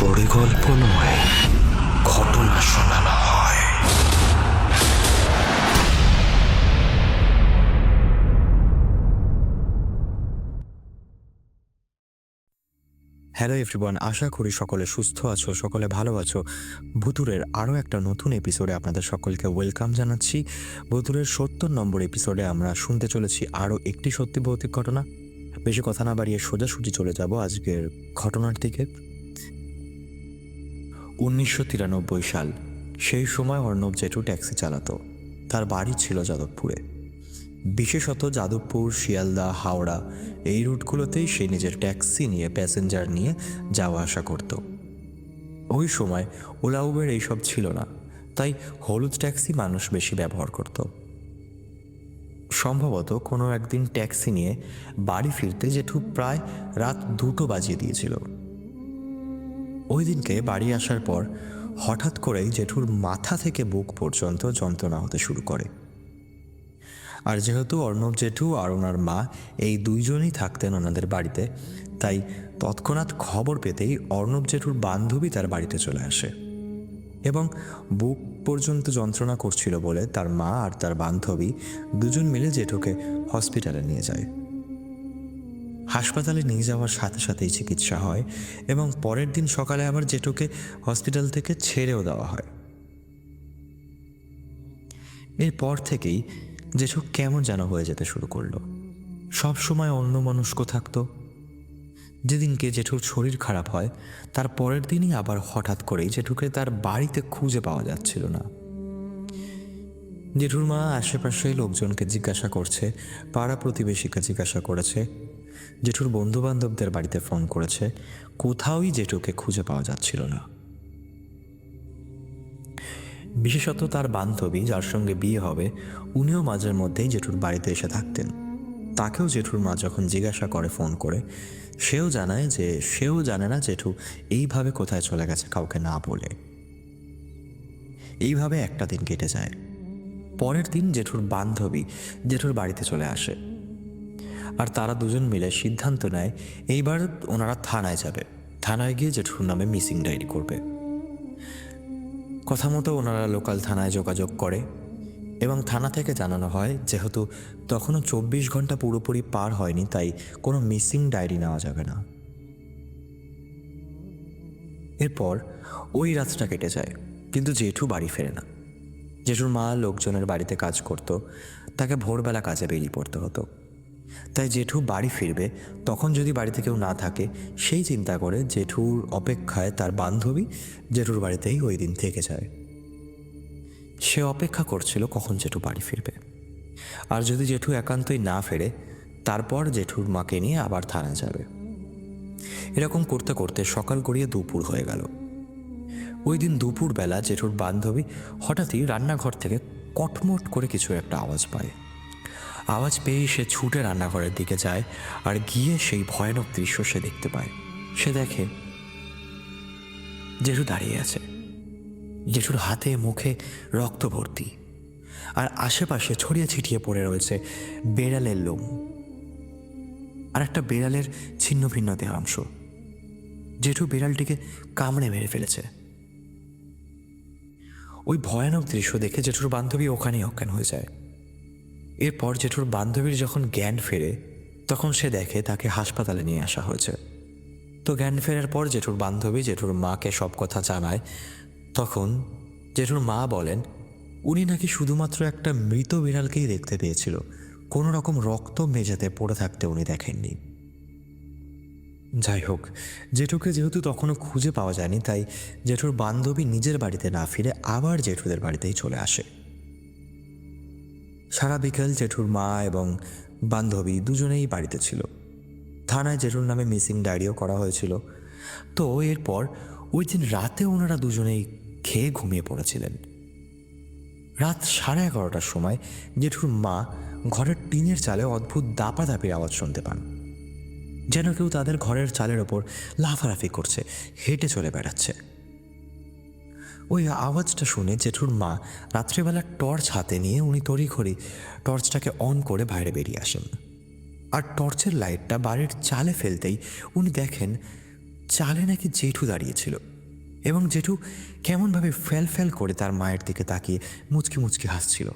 Story গল্প নয় ঘটনা শোনানো হয়। হ্যালো এভরিওয়ান আশা করি সকলে সুস্থ আছো, সকলে ভালো আছো। ভুতুরের আরও একটা নতুন এপিসোডে আপনাদের সকলকে ওয়েলকাম জানাচ্ছি। ভুতুরের সত্তর নম্বর এপিসোডে আমরা শুনতে চলেছি আরও একটি সত্যি ভৌতিক ঘটনা। বেশি কথা না বাড়িয়ে সোজাসুজি চলে যাব আজকের ঘটনার দিকে। উনিশশো তিরানব্বই সাল, সেই সময় অর্ণব জেঠু ট্যাক্সি চালাতো। তার বাড়ি ছিল যাদবপুরে। বিশেষত যাদবপুর, শিয়ালদা, হাওড়া, এই রুটগুলোতেই সে নিজের ট্যাক্সি নিয়ে প্যাসেঞ্জার নিয়ে যাওয়া আসা করত। ওই সময় ওলা উবের এইসব ছিল না, তাই হলুদ ট্যাক্সি মানুষ বেশি ব্যবহার করত। সম্ভবত কোনো একদিন ট্যাক্সি নিয়ে বাড়ি ফিরতে জেঠু প্রায় রাত দুটো বাজিয়ে দিয়েছিল। ওই দিনকে বাড়ি আসার পর হঠাৎ করেই জেঠুর মাথা থেকে বুক পর্যন্ত যন্ত্রণা হতে শুরু করে। আর যেহেতু অর্ণব জেঠু আর ওনার মা এই দুইজনই থাকতেন ওনাদের বাড়িতে, তাই তৎক্ষণাৎ খবর পেতেই অর্ণব জেঠুর বান্ধবী তার বাড়িতে চলে আসে এবং বুক পর্যন্ত যন্ত্রণা করছিল বলে তার মা আর তার বান্ধবী দুজন মিলে জেঠুকে হসপিটালে নিয়ে যায়। হাসপাতালে নিয়ে যাওয়ার সাথে সাথেই চিকিৎসা হয় এবং পরের দিন সকালে আবার জেঠুকে হসপিটাল থেকে ছেড়েও দেওয়া হয়। এরপর থেকেই জেঠু কেমন যেন হয়ে যেতে শুরু করল। সব সময় অন্য মনস্ক থাকতো। যেদিনকে জেঠুর শরীর খারাপ হয়, তার পরের দিনই আবার হঠাৎ করেই জেঠুকে তার বাড়িতে খুঁজে পাওয়া যাচ্ছিল না। জেঠুর মা আশেপাশে লোকজনকে জিজ্ঞাসা করছে, পাড়া প্রতিবেশীকে জিজ্ঞাসা করেছে জেঠুর বন্ধু বান্ধবদের বাড়িতে ফোন করেছে, কোথাওই জেঠুকে খুঁজে পাওয়া যাচ্ছিল না। বিশেষত তার বান্ধবী, যার সঙ্গে বিয়ে হবে, উনিও মাঝের মধ্যেই জেঠুর বাড়িতে এসে থাকতেন। তাকেও জেঠুর মা যখন জিজ্ঞাসা করে, ফোন করে, সেও জানায় যে সেও জানে না জেঠু এইভাবে কোথায় চলে গেছে কাউকে না বলে। এইভাবে একটা দিন কেটে যায়। পরের দিন জেঠুর বান্ধবী জেঠুর বাড়িতে চলে আসে। আর তারা দুজন মিলে সিদ্ধান্ত নেয়, এইবার ওনারা থানায় যাবে। থানায় গিয়ে জেঠুর নামে মিসিং ডায়েরি করবে। কথা মতো ওনারা লোকাল থানায় যোগাযোগ করে এবং থানা থেকে জানানো হয়, যেহেতু তখনও চব্বিশ ঘণ্টা পুরোপুরি পার হয়নি, তাই কোনো মিসিং ডায়েরি নেওয়া যাবে না। এরপর ওই রাতটা কেটে যায়, কিন্তু জেঠু বাড়ি ফেরে না। জেঠুর মা লোকজনের বাড়িতে কাজ করত, তাকে ভোরবেলা কাজে বেরিয়ে পড়তে হতো। তাই জেঠু বাড়ি ফিরবে, তখন যদি বাড়িতে কেউ না থাকে, সেই চিন্তা করে জেঠুর অপেক্ষায় তার বান্ধবী জেঠুর বাড়িতেই ওই দিন থেকে যায়। সে অপেক্ষা করছিল কখন জেঠু বাড়ি ফিরবে। আর যদি জেঠু একান্তই না ফেরে, তারপর জেঠুর মাকে নিয়ে আবার থানা যাবে। এরকম করতে করতে সকাল গড়িয়ে দুপুর হয়ে গেল। ওই দিন দুপুর বেলা জেঠুর বান্ধবী হঠাৎই রান্নাঘর থেকে কটমট করে কিছু একটা আওয়াজ পায়। আওয়াজ পেয়ে সে ছুটে রান্নাঘরের দিকে যায় আর গিয়ে সেই ভয়ানক দৃশ্য সে দেখতে পায়। সে দেখে জেঠু দাঁড়িয়ে আছে। জেঠুর হাতে, মুখে রক্ত ভর্তি আর আশেপাশে ছড়িয়ে ছিটিয়ে পড়ে রয়েছে বেড়ালের লোম আর একটা বেড়ালের ছিন্ন ভিন্ন দেহাংশ। জেঠু বিড়ালটিকে কামড়ে মেরে ফেলেছে। ওই ভয়ানক দৃশ্য দেখে জেঠুর বান্ধবী ওখানেই অজ্ঞান হয়ে যায়। এরপর জেঠুর বান্ধবীর যখন জ্ঞান ফেরে, তখন সে দেখে তাকে হাসপাতালে নিয়ে আসা হয়েছে। তো জ্ঞান ফেরার পর জেঠুর বান্ধবী জেঠুর মাকে সব কথা জানায়। তখন জেঠুর মা বলেন, উনি নাকি শুধুমাত্র একটা মৃত বিড়ালকেই দেখতে পেয়েছিল। কোনো রকম রক্ত মেঝেতে পড়ে থাকতে উনি দেখেননি। যাই হোক, জেঠুকে যেহেতু তখনও খুঁজে পাওয়া যায়নি, তাই জেঠুর বান্ধবী নিজের বাড়িতে না ফিরে আবার জেঠুদের বাড়িতেই চলে আসে। সারা বিকেল জেঠুর মা এবং বান্ধবী দুজনেই বাড়িতে ছিল। থানায় জেঠুর নামে মিসিং ডায়েরিও করা হয়েছিল। তো এরপর ওই দিন রাতে ওনারা দুজনেই খেয়ে ঘুমিয়ে পড়েছিলেন। রাত সাড়ে এগারোটার সময় জেঠুর মা ঘরের টিনের চালে অদ্ভুত দাপাদাপির আওয়াজ শুনতে পান। যেন কেউ তাদের ঘরের চালের ওপর লাফালাফি করছে, হেঁটে চলে বেড়াচ্ছে। ওই আওয়াজটা শুনে জেঠুর মা রাত্রিবেলা টর্চ হাতে নিয়ে উনি তড়িঘড়ি টর্চটাকে অন করে বাইরে বেরিয়ে আসেন। আর টর্চের লাইটটা বাড়ির চালে ফেলতেই উনি দেখেন চালে নাকি জেঠু দাঁড়িয়েছিল এবং জেঠু কেমনভাবে ফেল ফ্যাল করে তার মায়ের দিকে তাকিয়ে মুচকি মুচকি হাসছিল।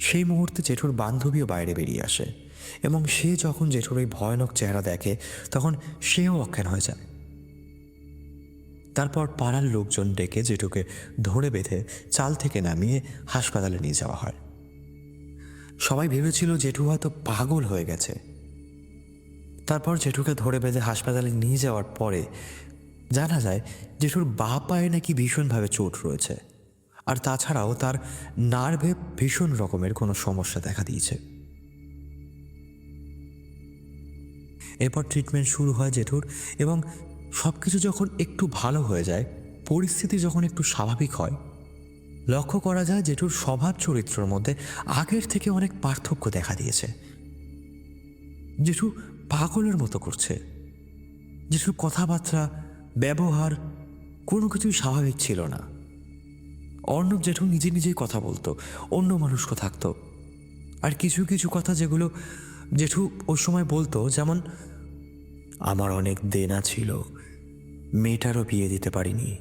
সেই মুহূর্তে জেঠুর বান্ধবীও বাইরে বেরিয়ে আসে এবং সে যখন জেঠুর ওই ভয়ানক চেহারা দেখে তখন সেও অজ্ঞান হয়ে যায়। তারপর পাড়ার লোকজন ডেকে জেঠুকে ধরে বেঁধে চাল থেকে নামিয়ে হাসপাতালে নিয়ে যাওয়া হয়। সবাই ভেবেছিল জেঠু হয়তো পাগল হয়ে গেছে। তারপর জেঠুকে ধরে বেঁধে হাসপাতালে নিয়ে যাওয়ার পরে জানা যায় জেঠুর বা পায়ে নাকি ভীষণভাবে চোট রয়েছে। আর তাছাড়াও তার নার্ভে ভীষণ রকমের কোনো সমস্যা দেখা দিয়েছে। এরপর ট্রিটমেন্ট শুরু হয় জেঠুর এবং সব কিছু যখন একটু ভালো হয়ে যায়, পরিস্থিতি যখন একটু স্বাভাবিক হয়, লক্ষ্য করা যায় জেঠুর স্বভাব চরিত্রের মধ্যে আগের থেকে অনেক পার্থক্য দেখা দিয়েছে। জেঠু পাগলের মতো করছে। জেঠুর কথাবার্তা, ব্যবহার কোনো কিছুই স্বাভাবিক ছিল না। অর্ণব জেঠু নিজে নিজেই কথা বলতো, অন্য মানুষকে থাকতো। আর কিছু কিছু কথা যেগুলো জেঠু ওই সময় বলতো, যেমন, আমার অনেক দেনা ছিল মেয়েটারও বিয়ে দিতে পারিনি।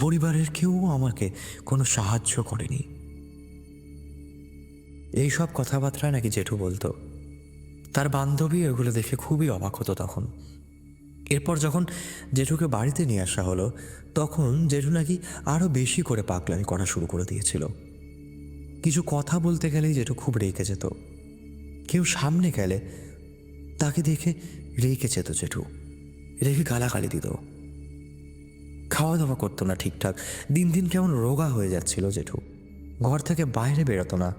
পরিবারের কেউ আমাকে কোনো সাহায্য করেনি। এইসব কথাবার্তা নাকি জেঠু বলতো, তার বান্ধবী এগুলো দেখে খুবই অবাক হতো তখন। এরপর যখন জেঠুকে বাড়িতে নিয়ে আসা হলো, তখন জেঠু নাকি আরও বেশি করে পাগলামি করা শুরু করে দিয়েছিল। কিছু কথা বলতে গেলেই জেঠু খুব রেগে যেত। কেউ সামনে গেলে তাকে দেখে রেগে যেত জেঠু। রেগে গালাগালি দিত। খাওয়া দাওয়া করতো না ঠিকঠাক। দিন দিন কেমন রোগা হয়ে যাচ্ছিল জেঠু। ঘর থেকে বাইরে বেরোতো না।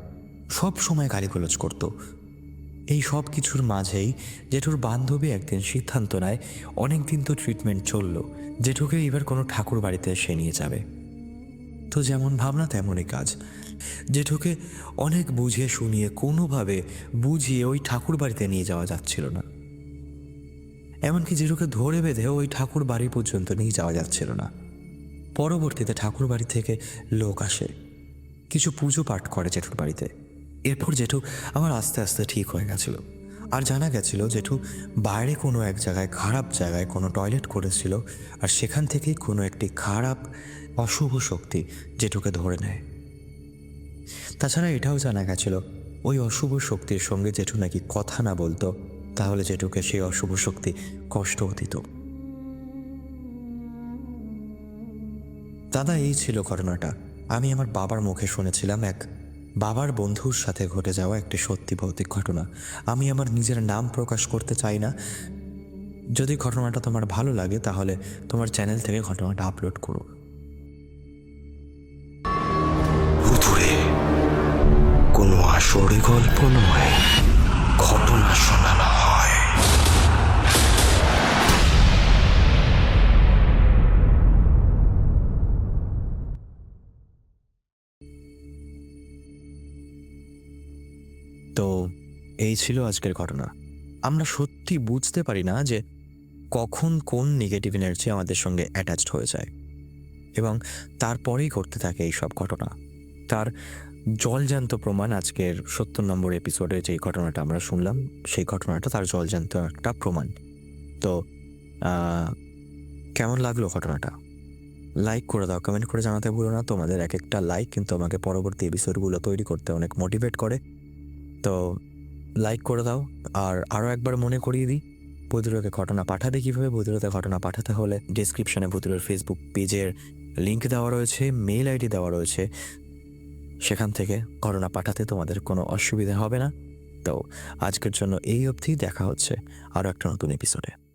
সব সময় গালিগুলোজ করতো। এই সব কিছুর মাঝেই জেঠুর বান্ধবী একদিন সিদ্ধান্ত নেয়, অনেক দিন তো ট্রিটমেন্ট চলল। জেঠুকে এবার কোনো ঠাকুর বাড়িতে সে নিয়ে যাবে। তো যেমন ভাবনা তেমনই কাজ। জেঠুকে অনেক বুঝিয়ে শুনিয়ে কোনোভাবে বুঝিয়ে ওই ঠাকুর বাড়িতে নিয়ে যাওয়া যাচ্ছিল না। এমনকি জেঠুকে ধরে বেঁধে ওই ঠাকুর বাড়ি পর্যন্ত নিয়ে যাওয়া যাচ্ছিল না। পরবর্তীতে ঠাকুর বাড়ি থেকে লোক আসে। কিছু পুজো পাঠ করে জেঠুর বাড়িতে। এরপর জেঠু আমার আস্তে আস্তে ঠিক হয়ে গেছিল। আর জানা গেছিল জেঠু বাইরে কোনো এক জায়গায় খারাপ জায়গায় কোনো টয়লেট করেছিল আর সেখান থেকেই কোনো একটি খারাপ, অশুভ শক্তি জেঠুকে ধরে নেয়। তাছাড়া এটাও জানা গেছিল, ওই অশুভ শক্তির সঙ্গে জেঠু নাকি কথা না বলতো। তাহলে জেঠুকে সেই অশুভ শক্তি কষ্টও দিত দাদা, এই ছিল ঘটনাটা। আমি আমার বাবার মুখে শুনেছিলাম এক বাবার বন্ধুর সাথে ঘটে যাওয়া একটি সত্যি ভৌতিক ঘটনা। আমি আমার নিজের নাম প্রকাশ করতে চাই না। যদি ঘটনাটা তোমার ভালো লাগে, তাহলে তোমার চ্যানেল থেকে ঘটনাটা আপলোড করো। কোনো আসরে গল্প নয়, ঘটনা শোনানো। তো এই ছিল আজকের ঘটনা। আমরা সত্যি বুঝতে পারি না যে কখন কোন নেগেটিভ এনার্জি আমাদের সঙ্গে অ্যাটাচড হয়ে যায় এবং তারপরেই ঘটতে থাকে এই সব ঘটনা। তার জলজান্ত প্রমাণ আজকের সত্তর নম্বর এপিসোডে যেই ঘটনাটা আমরা শুনলাম, সেই ঘটনাটা তার জলজান্ত একটা প্রমাণ। তো কেমন লাগল ঘটনাটা? লাইক করে দাও কমেন্ট করে জানাতে ভুলো না। তোমাদের এক একটা লাইক কিন্তু আমাকে পরবর্তী এপিসোডগুলো তৈরি করতে অনেক মোটিভেট করে। তো লাইক করে দাও। আর আরও একবার মনে করিয়ে দিই, ভূতুরকে ঘটনা পাঠাতে কীভাবে? ভূতুরতে ঘটনা পাঠাতে হলে ডিসক্রিপশনে ভূতুরের ফেসবুক পেজের লিঙ্ক দেওয়া রয়েছে মেল আইডি দেওয়া রয়েছে। সেখান থেকে ঘটনা পাঠাতে তোমাদের কোনো অসুবিধা হবে না। তো আজকের জন্য এই অবধি, দেখা হচ্ছে আরও একটা নতুন এপিসোডে